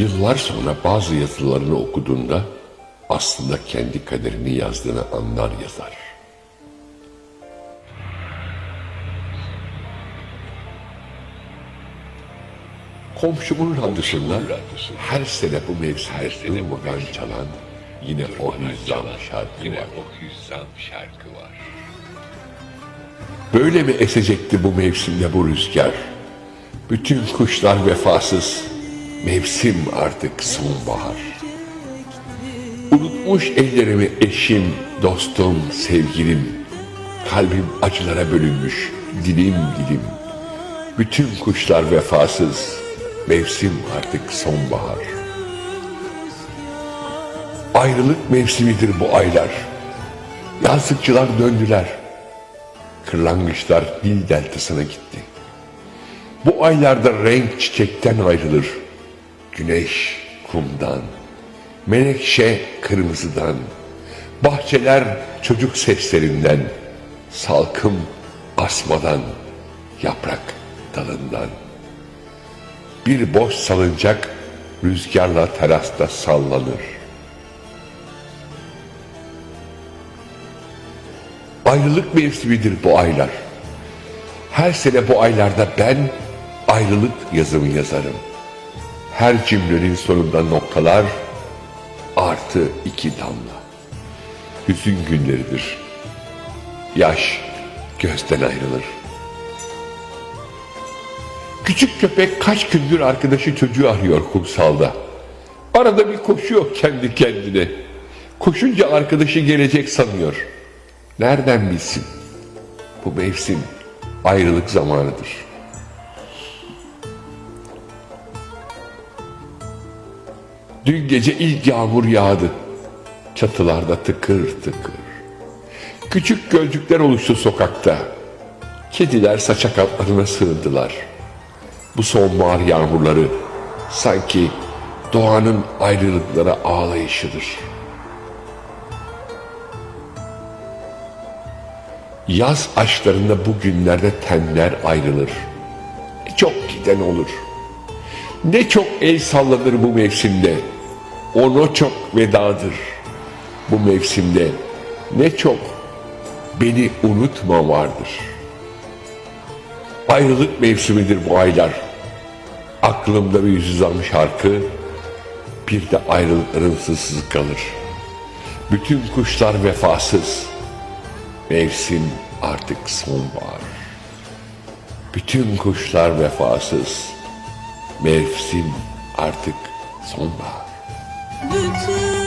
Yıllar sonra bazı yazılarını okuduğunda aslında kendi kaderini yazdığını anlar yazar. Komşumun radyosunda her sene bu mevsimde durmadan çalan yine o hüzzam şarkı Yine var. o hüzzam şarkı var. Böyle mi esecekti bu mevsimde bu rüzgar? Bütün kuşlar vefasız, mevsim artık sonbahar. Unutmuş ellerimi eşim, dostum, sevgilim. Kalbim acılara bölünmüş, dilim dilim. Bütün kuşlar vefasız, mevsim artık sonbahar. Ayrılık mevsimidir bu aylar. Yazlıkçılar döndüler. Kırlangıçlar dil deltasına gitti. Bu aylarda renk çiçekten ayrılır. Güneş kumdan, menekşe kırmızıdan, bahçeler çocuk seslerinden, salkım asmadan, yaprak dalından. Bir boş salıncak rüzgarla terasta sallanır. Ayrılık mevsimidir bu aylar. Her sene bu aylarda ben ayrılık yazımı yazarım. Her cümlenin sonunda noktalar artı iki damla. Hüzün günleridir. Yaş gözden ayrılır. Küçük köpek kaç gündür arkadaşı çocuğu arıyor kumsalda. Arada bir koşuyor kendi kendine. Koşunca arkadaşı gelecek sanıyor. Nereden bilsin? Bu mevsim ayrılık zamanıdır. Dün gece ilk yağmur yağdı. Çatılarda tıkır tıkır. Küçük gölcükler oluştu sokakta. Kediler saçak altlarına sığındılar. Bu sonbahar yağmurları sanki doğanın ayrılıklara ağlayışıdır. Yaz aşklarında bu günlerde tenler ayrılır. Çok giden olur. Ne çok el sallanır bu mevsimde. Ona çok vedadır. Bu mevsimde ne çok beni unutma vardır. Ayrılık mevsimidir bu aylar. Aklımda bir yüzüzam şarkı, bir de ayrılıkların sızsız kalır. Bütün kuşlar vefasız, Mevsim artık sonbahar. Bütün kuşlar vefasız. Mevsim artık sonbahar. Bütün